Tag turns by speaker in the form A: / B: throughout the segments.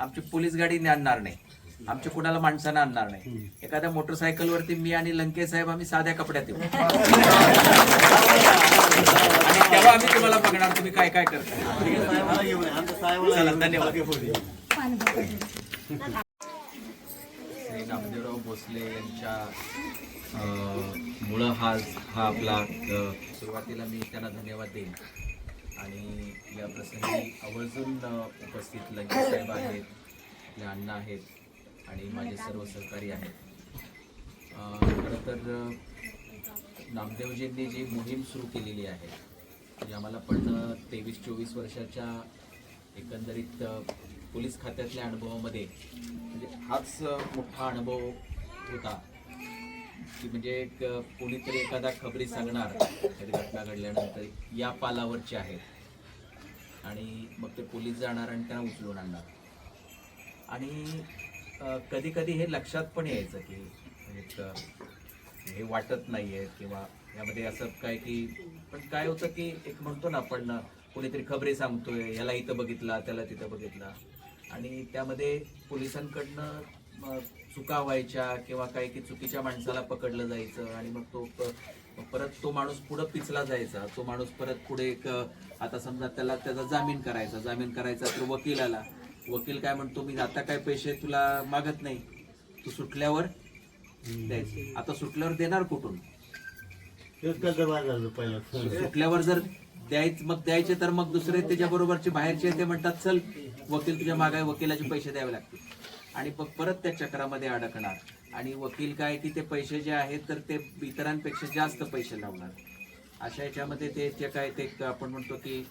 A: आमची पोलीस गाडी आणणार नाही. आमच्या कुणाला माणसानं आणणार नाही. एखाद्या मोटरसायकलवरती मी आणि लंके साहेब आम्ही साध्या कपड्यात येऊ. तेव्हा आम्ही तुम्हाला बघणार तुम्ही काय काय करता धन्यवाद. श्री नामदेवराव भोसले यांच्या मुळं हा हा आपला सुरुवातीला मी त्यांना धन्यवाद देईन. आणि या प्रसंगी आवर्जून उपस्थित लंके साहेब आहेत आपले अण्णा आहेत आणि माझे सर्व सहकारी आहेत. खरं तर नामदेवजींनी जी मोहीम सुरू केलेली आहे म्हणजे आम्हाला पण तेवीस चोवीस वर्षाच्या एकंदरीत पोलीस खात्यातल्या अनुभवामध्ये म्हणजे हाच मोठा अनुभव होता. की म्हणजे एक कोणीतरी एखादा खबरी सांगणार एखादी घटना घडल्यानंतर या पालावरचे आहेत. आणि मग ते पोलीस जाणार आणि त्यांना उचलून आणणार. आणि कधी कधी हे लक्षात पण यायचं की एक हे वाटत नाही आहे किंवा यामध्ये असं काय की पण काय होतं की एक म्हणतो ना आपण कोणीतरी खबरी सांगतोय याला इथं बघितला त्याला तिथं बघितला. आणि त्यामध्ये पोलिसांकडनं चुका व्हायच्या किंवा काय की चुकीच्या माणसाला पकडलं जायचं आणि मग तो परत तो माणूस पुढं पिचला जायचा. तो माणूस परत पुढे एक आता समजा त्याला त्याचा जामीन करायचा. जामीन करायचा तर वकील आला वकील काय म्हणतो मी आता काय पैसे तुला मागत नाही. तू सुटल्यावर द्यायचे. आता सुटल्यावर देणार कुठून? सुटल्यावर जर द्यायच मग द्यायचे तर मग दुसरे त्याच्या बरोबरचे बाहेरचे ते म्हणतात चल वकील तुझ्या मागे वकिलाचे पैसे द्यावे लागतील. आणि मग परत त्या चक्रामध्ये अडकणार. आणि वकील काय की ते पैसे जे आहेत तर ते इतरांपेक्षा जास्त पैसे लावणार. अशा याच्यामध्ये ते जे काय ते एक आपण म्हणतो की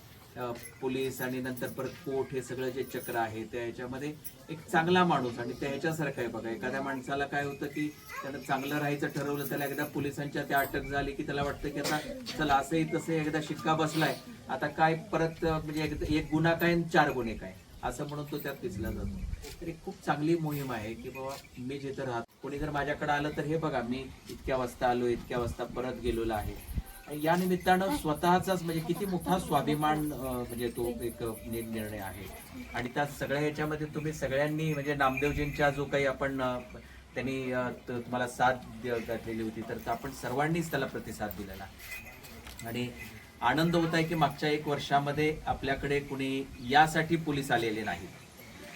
A: पोलीस आणि नंतर परत कोर्ट हे सगळं जे चक्र आहे त्या ह्याच्यामध्ये एक चांगला माणूस आणि त्या ह्याच्यासारखं आहे बघा. एखाद्या माणसाला काय होतं की त्यानं चांगलं राहायचं ठरवलं त्याला एकदा पोलिसांच्या त्या अटक झाली की त्याला वाटतं की आता चला असंही तसं एकदा शिक्का बसलाय. आता काय परत म्हणजे एकदा- एक गुन्हा काय आणि चार गुन्हे काय? असं म्हणून तो त्यात दिसला जातो. तर एक खूप चांगली मोहीम आहे की बाबा मी जिथं राहत कोणी जर माझ्याकडे आलं तर हे बघा मी इतक्या वाजता आलो इतक्या वाजता परत गेलेलो आहे. या निमित्तानं स्वतःचाच म्हणजे किती मोठा स्वाभिमान म्हणजे तो एक निर्णय आहे. आणि त्या सगळ्या ह्याच्यामध्ये तुम्ही सगळ्यांनी म्हणजे नामदेवजींच्या जो काही आपण त्यांनी तुम्हाला साथ द- घातलेली होती तर आपण सर्वांनीच त्याला प्रतिसाद दिलेला. आणि आनंद होत आहे की मागच्या एक वर्षामध्ये आपल्याकडे कुणी यासाठी पोलीस आलेले नाहीत.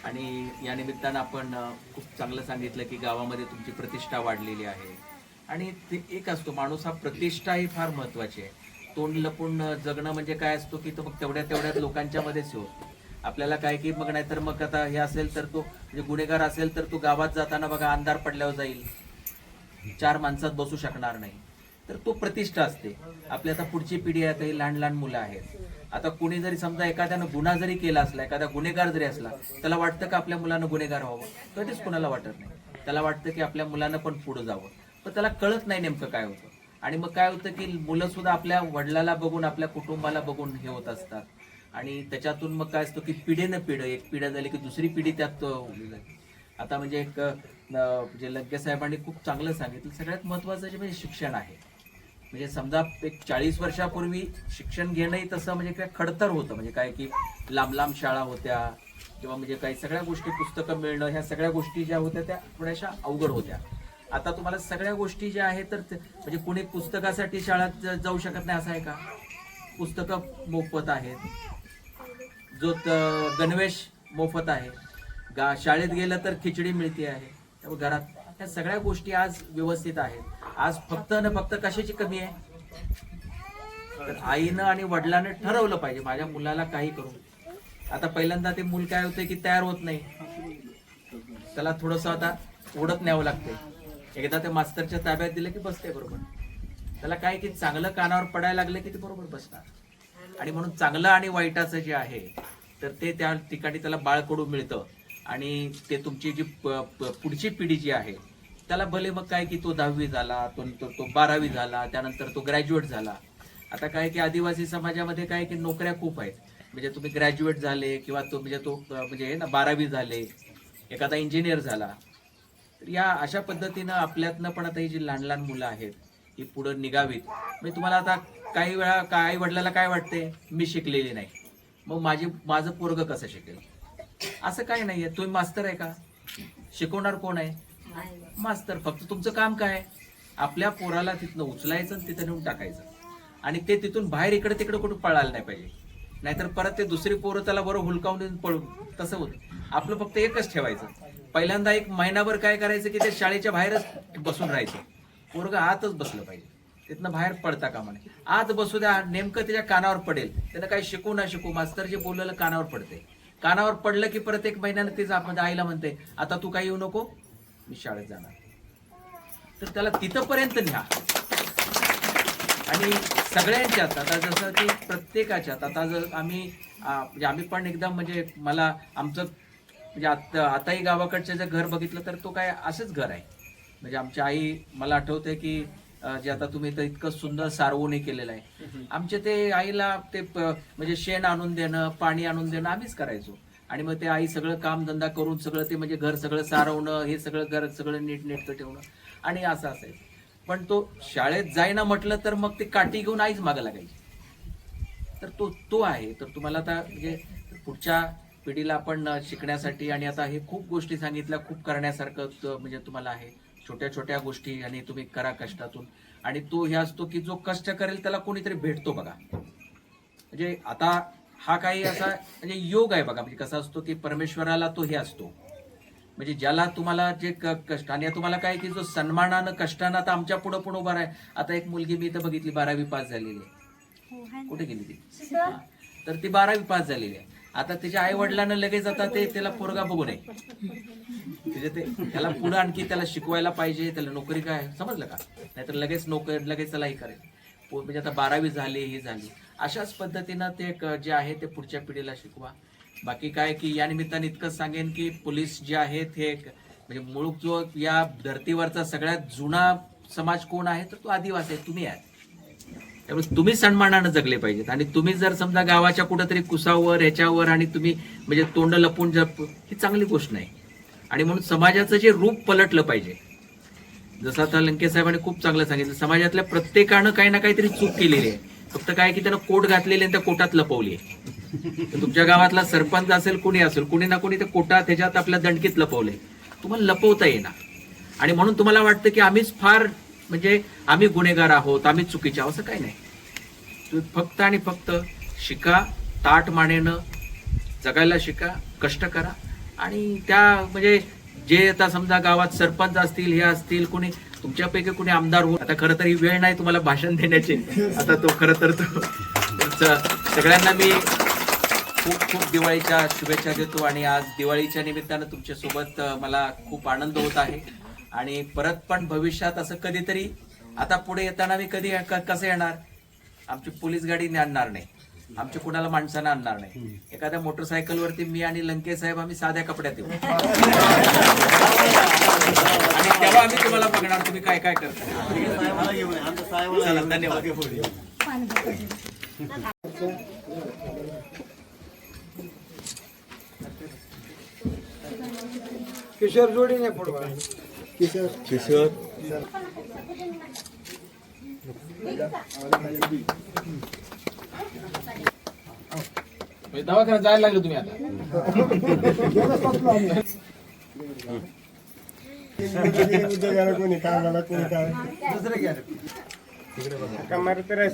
A: आणि या निमित्तानं आपण खूप चांगलं सांगितलं की गावामध्ये तुमची प्रतिष्ठा वाढलेली आहे. आणि ते एक असतो माणूस हा प्रतिष्ठा ही फार महत्वाची आहे. तोंड लपून जगणं म्हणजे काय असतो की तो मग तेवढ्या तेवढ्याच लोकांच्या मध्येच होतो आपल्याला काय की मग नाहीतर मग आता हे असेल तर तो म्हणजे गुन्हेगार असेल तर तो गावात जाताना बघा अंधार पडल्यावर जाईल. चार माणसात बसू शकणार नाही. तर तो प्रतिष्ठा असते. आपली आता पुढची पिढी आहे आता ही लहान लहान मुलं आहेत. आता कुणी जरी समजा एखाद्यानं गुन्हा जरी केला असला एखादा गुन्हेगार जरी असला त्याला वाटतं का आपल्या मुलानं गुन्हेगार व्हावं? कधीच कुणाला वाटत नाही. त्याला वाटतं की आपल्या मुलानं पण पुढं जावं. पण त्याला कळत नाही नेमकं काय होतं. आणि मग काय होतं की मुलं सुद्धा आपल्या वडिलाला बघून आपल्या कुटुंबाला बघून हे होत असतात. आणि त्याच्यातून मग काय असतं की पिढीनं पिढं एक पिढ्या झाली की दुसरी पिढी त्यात आता म्हणजे एक म्हणजे लंके साहेबांनी खूप चांगलं सांगितलं. सगळ्यात महत्वाचं जे म्हणजे शिक्षण आहे. म्हणजे समजा एक चाळीस वर्षापूर्वी शिक्षण घेणंही तसं म्हणजे काय खडतर होतं म्हणजे काय की लांब लांब शाळा होत्या किंवा म्हणजे काही सगळ्या गोष्टी पुस्तकं मिळणं ह्या सगळ्या गोष्टी ज्या होत्या त्या थोड्याशा अवघड होत्या. आता तुम्हाला सगळ्या गोष्टी ज्या आहेत तर ते- म्हणजे कुणी पुस्तकासाठी शाळेत जाऊ शकत नाही असं आहे का? पुस्तकं मोफत आहेत. जो त- गणवेश मोफत आहे. गा शाळेत गेलं तर खिचडी मिळते आहे. त्यामुळे घरात ह्या सगळ्या गोष्टी आज व्यवस्थित आहेत. आज फक्त न फक्त कशाची कमी आहे? तर आईनं आणि वडिलांनी ठरवलं पाहिजे. माझ्या मुलाला काही करू आता पहिल्यांदा ते मूल काय होते की तयार होत नाही. त्याला थोडस आता ओढत न्यावं लागते एकदा ते मास्तरच्या ताब्यात दिलं की बसते बरोबर. त्याला काय की चांगलं कानावर पडायला लागलं की ते बरोबर बसणार. आणि म्हणून चांगलं आणि वाईटाचं जे आहे तर ते त्या ठिकाणी त्याला बाळकडू मिळतं. आणि ते तुमची जी प- प- पुढची पिढी जी आहे त्याला भले मग काय की तो दहावी झाला तो नंतर तो बारावी झाला त्यानंतर तो ग्रॅज्युएट झाला. आता काय की आदिवासी समाजामध्ये काय की नोकऱ्या खूप आहेत. म्हणजे तुम्ही ग्रॅज्युएट झाले किंवा तो म्हणजे तो म्हणजे हे ना बारावी झाले एखादा इंजिनियर झाला तर या अशा पद्धतीनं आपल्यातनं पण आता ही जी लहान लहान मुलं आहेत ही पुढं निघावीत. म्हणजे तुम्हाला आता काही वेळा काय वडिलाला काय वाटते मी शिकलेली नाही. मग माझी माझं पोरग कसं शिकेल? असं काय नाहीये. तुम्ही मास्तर आहे का? शिकवणार कोण आहे? मास्तर. फक्त तुमचं काम काय? आहे आपल्या पोराला तिथनं उचलायचं आणि तिथं नेऊन टाकायचं. आणि ते तिथून बाहेर इकडे तिकडे कुठं पळायला नाही पाहिजे. नाहीतर परत ते दुसरी पोरं त्याला बरं हुलकावून देऊन पळून. तसं होतं. आपलं फक्त एकच ठेवायचं. पहिल्यांदा एक महिनाभर काय करायचं की ते शाळेच्या बाहेरच बसून राहायचं. पोरग आतच बसलं पाहिजे. तिथनं बाहेर पडता कामा नये. आत बसू द्या. नेमकं त्याच्या कानावर पडेल. त्यानं काही शिकू ना शिकू. मास्तर जे बोललेलं कानावर पडते कानावर पडलं की परत एक महिन्यानं तेच आपण म्हणजे आईला म्हणते आता तू काही येऊ नको मी शाळेत जाणार. तर त्याला तिथपर्यंत न्या. आणि सगळ्यांच्यात आता जसं की प्रत्येकाच्यात आता जर आम्ही म्हणजे आम्ही पण एकदम म्हणजे मला आमचं म्हणजे आता आताही गावाकडचं जर घर बघितलं तर तो काय असंच घर आहे. म्हणजे आमची आई मला आठवते की जे आता तुम्ही तर इतकं सुंदर सारवून केलेलं आहे. आमचे ते आईला ते म्हणजे शेण आणून देणं पाणी आणून देणं आम्हीच करायचो. आणि मग ते आई सगळं काम धंदा करून सगळं ते म्हणजे घर सगळं सारवणं हे सगळं घर सगळं नीट नेटकं ठेवणं आणि असं असायचं. पण तो शाळेत जाईना म्हटलं तर मग ते काठी घेऊन आईच मागं लागायची. तर तो तो आहे. तर तुम्हाला आता म्हणजे पुढच्या पिढीला आपण शिकण्यासाठी आणि आता हे खूप गोष्टी सांगितल्या खूप करण्यासारखं म्हणजे तुम्हाला आहे. छोट्या छोट्या गोष्टी आणि तुम्ही करा कष्टातून. आणि तो हे असतो की जो कष्ट करेल त्याला कोणीतरी भेटतो बघा. म्हणजे आता हा काही असा म्हणजे योग आहे बघा. म्हणजे कसा असतो की परमेश्वराला तो हे असतो. म्हणजे ज्याला तुम्हाला जे कष्ट आणि तुम्हाला काय की जो सन्मानानं कष्टानं आता आमच्या पुढं पण उभा आहे आता एक मुलगी मी इथं बघितली बारावी पास झालेली आहे. कुठे गेली ती? हा. तर ती बारावी पास झालेली आहे. आता तिच्या आई वडिलांना लगेच आता ते त्याला पोरगा बघू नये. त्याच्या ते त्याला पुढं आणखी त्याला शिकवायला पाहिजे त्याला नोकरी काय समजलं का? नाहीतर लगेच नोकरी लगेच त्याला हे करेल. म्हणजे आता बारावी झाली ही झाली. अशाच पद्धतीनं ते जे आहे ते पुढच्या पिढीला शिकवा. बाकी काय की या निमित्ताने इतकंच सांगेन की पोलीस जे आहेत हे म्हणजे मूळ जो या धर्तीवरचा सगळ्यात जुना समाज कोण आहे? तर तो आदिवासी आहे तुम्ही आहे त्यामुळे तुम्ही सन्मानानं जगले पाहिजेत. आणि तुम्ही जर समजा गावाच्या कुठंतरी कुसावर ह्याच्यावर आणि तुम्ही म्हणजे तोंड लपून जप ही चांगली गोष्ट नाही. आणि म्हणून समाजाचं जे रूप पलटलं पाहिजे. जसं आता लंके साहेबांनी खूप चांगलं सांगितलं समाजातल्या प्रत्येकानं काही ना काहीतरी चूक केलेली आहे. फक्त काय की त्यानं कोट घातलेली आणि त्या कोटात लपवली आहे. तुमच्या गावातला सरपंच असेल कुणी असेल कुणी ना कुणी त्या कोटात ह्याच्यात आपल्या दणकीत लपवले तुम्हाला लपवता येणार आणि म्हणून तुम्हाला वाटतं की आम्हीच फार म्हणजे आम्ही गुन्हेगार आहोत आम्ही चुकीचे आहोत असं काही नाही. तुम्ही फक्त आणि फक्त शिका ताट मानेनं जगायला शिका कष्ट करा. आणि त्या म्हणजे जे आता समजा गावात सरपंच असतील हे असतील कोणी तुमच्यापैकी कोणी आमदार हो आता खरं तर ही वेळ नाही तुम्हाला भाषण देण्याची. आता तो खरं तर तो सगळ्यांना मी खूप खूप दिवाळीच्या शुभेच्छा देतो आणि आज दिवाळीच्या निमित्तानं तुमच्यासोबत मला खूप आनंद होत आहे. आणि परत पण भविष्यात असं कधीतरी आता पुढे येताना मी कधी कसं येणार? आमची पोलीस गाडी आणणार नाही. आमच्या कुणाला माणसानं आणणार नाही. एखाद्या मोटरसायकलवरती मी आणि लंके साहेब आम्ही साध्या कपड्यात येऊ आणि तेव्हा आम्ही तुम्हाला बघणार तुम्ही काय काय करता. चला धन्यवाद.
B: किशोर जोडीने
C: किशोर
D: दवाखान्यात जायला लागले तुम्ही आता.
B: कोणी कामाला कोणी काय दुसरं घ्या. कमार तर